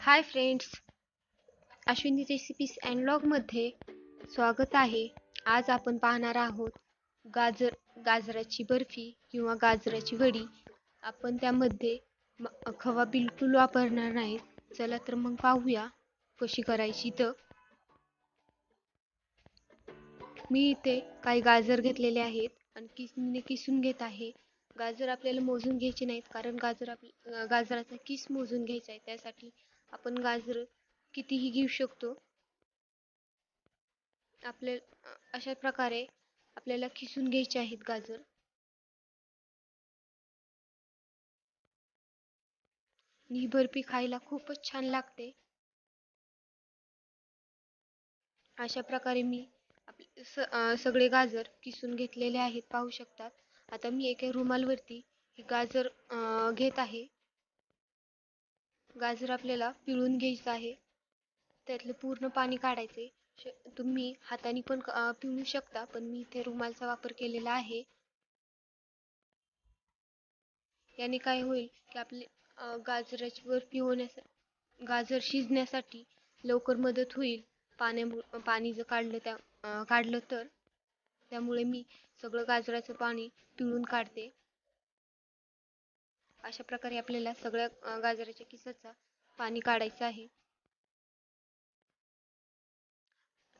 Hi friends Ashwini recipes and लॉगमध्ये स्वागत आहे. आज आपण पाहणार आहोत गाजर गाजराची बर्फी किंवा गाजराची वडी. आपण त्यामध्ये खवा बिलकुल वापरणार नाहीत. चला तर मग पाहूया कशी करायची तर मी इथे काही गाजर घेतलेले आहेत आणि किसने किसून घेत आहे. गाजर आपल्याला मोजून घ्यायचे नाहीत कारण गाजर आप गाजराचा किस मोजून घ्यायचा आहे. त्यासाठी आपण गाजर कितीही घेऊ शकतो. आपल्या अशा प्रकारे आपल्याला खिसून घ्यायचे आहेत गाजर. ही बर्फी खायला खूपच छान लागते. अशा प्रकारे मी स सगळे गाजर किसून घेतलेले आहेत पाहू शकतात. आता मी एका रुमालवरती गाजर घेत आहे. गाजर आपल्याला पिळून घ्यायचं आहे. त्यातलं पूर्ण पाणी काढायचे श- तुम्ही हाताने पण पिळू शकता पण मी इथे रुमालचा वापर केलेला आहे. याने काय होईल की आपले गाजराच्यावर पिवण्यास गाजर शिजण्यासाठी लवकर मदत होईल. पाण्यामुळं पाणी जर काढलं त्या काढलं तर. त्यामुळे मी सगळं गाजराचं पाणी पिळून काढते. अशा प्रकारे आपल्याला सगळ्या गाजराच्या किसाचा पाणी काढायचं आहे.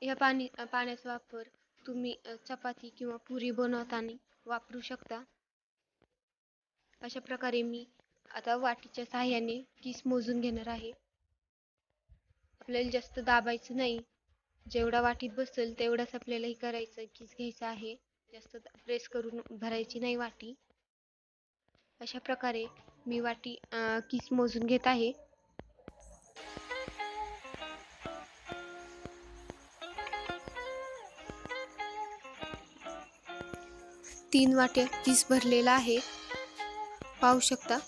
या पाणी पाण्याचा वापर तुम्ही चपाती किंवा पुरी बनवताना वापरू शकता. अशा प्रकारे मी आता वाटीच्या सहाय्याने किस मोजून घेणार आहे. आपल्याला जास्त दाबायचं नाही. जेवढा वाटीत बसेल तेवढाच आपल्याला हे करायचं किस घ्यायचा आहे. जास्त प्रेस करून भरायची नाही वाटी. अशा प्रकारे मी वाटी किस मोजून घेत आहे. तीन वाट्या किस भरलेला आहे. पाहू शकता.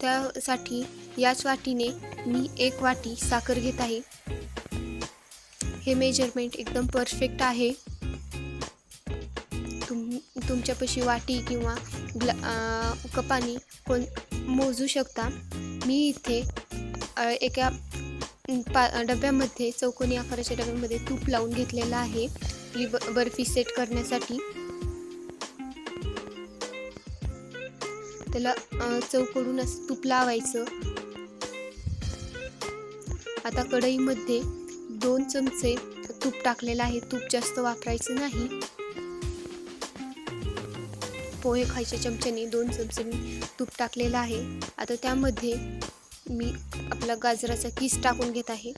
त्यासाठी याच वाटीने मी एक वाटी साखर घेत आहे. हे मेजरमेंट एकदम परफेक्ट आहे. तुमच्यापाशी वाटी किंवा ग्ला अं, कपाने कोण मोजू शकता. मी इथे एका पा डब्यामध्ये चौकोनी आकाराच्या डब्यामध्ये तूप लावून घेतलेलं आहे. ब बर्फी सेट करण्यासाठी. त्याला चौकडून असं तूप लावायचं. आता कढईमध्ये दोन चमचे तूप टाकलेलं आहे. तूप जास्त वापरायचं नाही. पोहे खायच्या चमच्याने दोन चमचे मी तूप टाकलेलं आहे. आता त्यामध्ये मी आपला गाजराचा किस टाकून घेत आहे.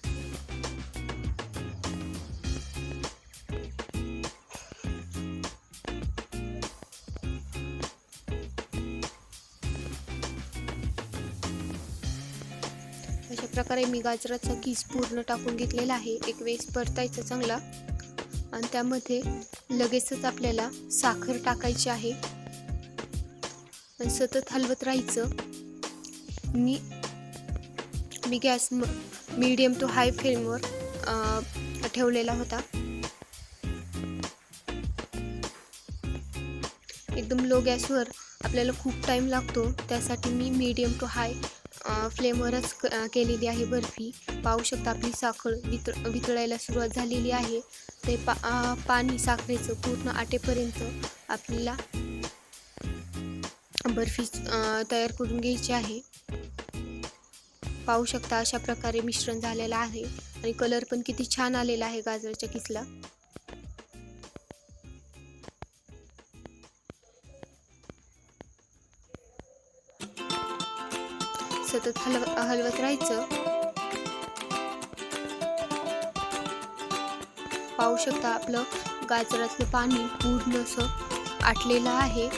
अशा प्रकारे मी गाजराचा किस पूर्ण टाकून घेतलेला आहे. एक वेळेस परतायचा चांगला. आणि त्यामध्ये लगेचच आपल्याला साखर टाकायची आहे. आणि सतत हलवत राहायचं. मी मी गॅस मीडियम टू हाय फ्लेमवर ठेवलेला होता. एकदम लो गॅसवर आपल्याला खूप टाईम लागतो. त्यासाठी मी मीडियम टू हाय फ्लेमवरच क केलेली आहे बर्फी. पाहू शकता आपली साखर वित वितळायला सुरुवात झालेली आहे. ते पा पाणी साखरेचं पूर्ण आटेपर्यंत आपल्याला बर्फी तयार करून घ्यायची आहे. पाहू शकता अशा प्रकारे मिश्रण झालेलं आहे आणि कलर पण किती छान आलेला आहे गाजराच्या किसला. सतत हलव हलवत राहायचं. पाहू शकता आपलं गाजरातलं पाणी पूर्ण असं आटलेलं आहे.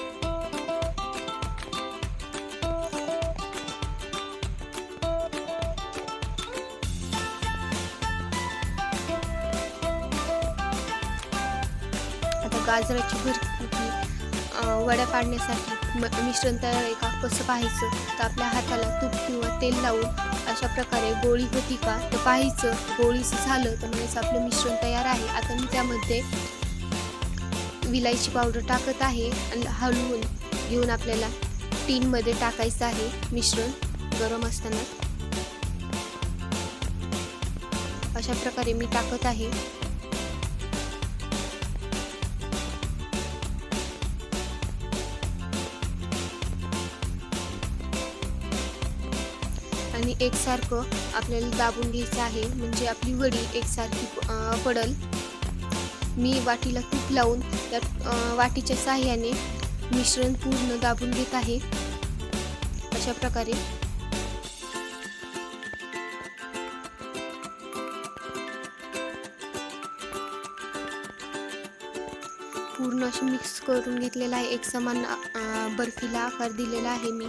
गाजराची भरपूर वड्या काढण्यासाठी म- मिश्रण तयार आहे का? कसं पाहायचं? तर आपल्या हाताला तूप किंवा तेल लावून अशा प्रकारे गोळी होती का? तर पाहायचं. गोळीचं झालं तर म्हणजे आपलं मिश्रण तयार आहे. आता मी त्यामध्ये विलायची पावडर टाकत आहे आणि हलवून घेऊन आपल्याला टीनमध्ये टाकायचं आहे मिश्रण गरम असताना. अशा प्रकारे मी टाकत आहे. आणि एकसारखं आपल्याला दाबून घ्यायचं आहे. म्हणजे आपली वडी एकसारखी पडल. मी वाटीला तूप लावून त्या वाटीच्या साह्याने मिश्रण पूर्ण दाबून घेत आहे. अशा प्रकारे. पूर्ण अशी मिक्स करून घेतलेला आहे. एक समान बर्फीला आकार दिलेला आहे मी.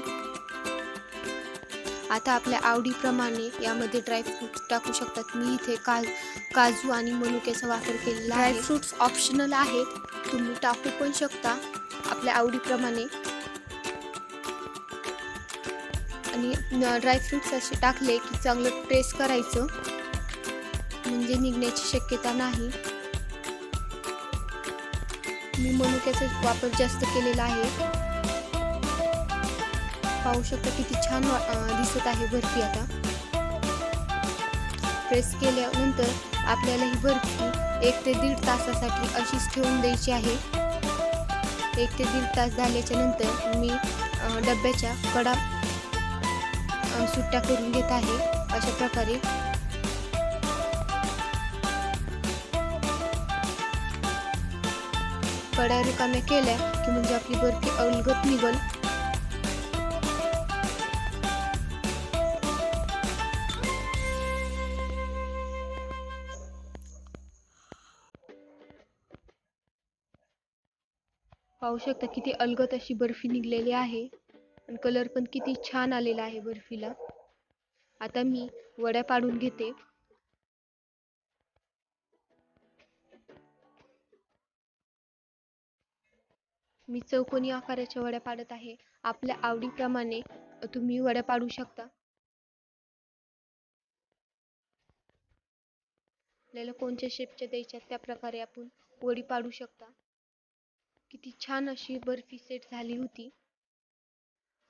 आता आपल्या आवडीप्रमाणे यामध्ये ड्रायफ्रूट्स टाकू शकतात. मी इथे का काजू आणि मनुक्याचा वापर केलेला आहे. ड्रायफ्रूट्स ऑप्शनल आहेत तुम्ही टाकू पण शकता. आपल्या आवडीप्रमाणे. आणि ड्रायफ्रूट्स असे टाकले की चांगलं प्रेस करायचं. म्हणजे निघण्याची शक्यता नाही. मी मनुक्याचा वापर जास्त केलेला आहे. पाहू शकता किती छान वा- दिसत आहे बर्फी आता. प्रेस केल्यानंतर आपल्याला ही बर्फी एक ते दीड तासासाठी अशीच ठेवून द्यायची आहे. एक ते दीड तास झाल्याच्यानंतर मी डब्याच्या कडा सुट्ट्या करून घेत आहे. अशा प्रकारे. कड्या रिकाम्या केल्या की म्हणजे आपली बर्फी अलगत निघल. पाहू शकता किती अलगत अशी बर्फी निघलेली आहे आणि कलर पण किती छान आलेला आहे बर्फीला. आता मी वड्या पाडून घेते. मी चौकोनी आकाराच्या वड्या पाडत आहे. आपल्या आवडीप्रमाणे तुम्ही वड्या पाडू शकता. आपल्याला कोणत्या शेपच्या द्यायच्या त्या प्रकारे आपण वडी पाडू शकता. किती छान अशी बर्फी सेट झाली होती.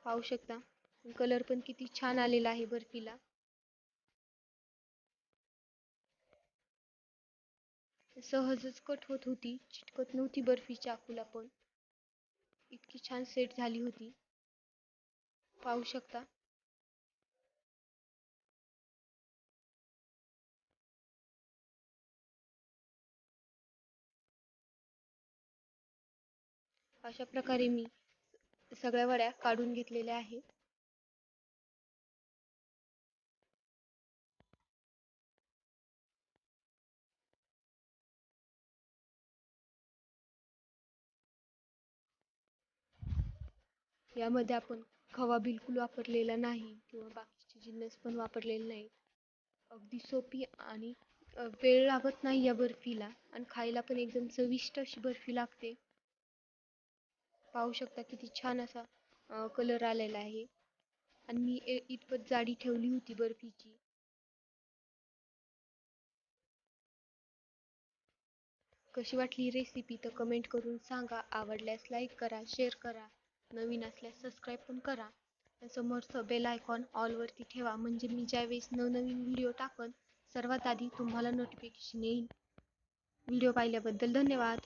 पाहू शकता कलर पण किती छान आलेला आहे बर्फीला. सहजच कट होत होती चिटकत नव्हती बर्फी चाकूला पण. इतकी छान सेट झाली होती. पाहू शकता अशा प्रकारे मी सगळ्या वड्या काढून घेतलेल्या आहे यामध्ये आपण खवा बिलकुल वापरलेला नाही किंवा बाकीचे जिन्नस पण वापरलेले नाही. अगदी सोपी आणि वेळ लागत नाही या बर्फीला आणि खायला पण एकदम चविष्ट अशी बर्फी लागते. पाहू शकता किती छान असा कलर आलेला आहे. आणि मी इतपत जाडी ठेवली होती बर्फीची. कशी वाटली रेसिपी तर कमेंट करून सांगा. आवडल्यास लाईक करा शेअर करा. नवीन असल्यास सबस्क्राईब पण करा. समोरचं बेल आयकॉन ऑलवरती ठेवा. म्हणजे मी ज्यावेळेस नवनवीन व्हिडिओ टाकन सर्वात आधी तुम्हाला नोटिफिकेशन येईल. व्हिडिओ पाहिल्याबद्दल धन्यवाद.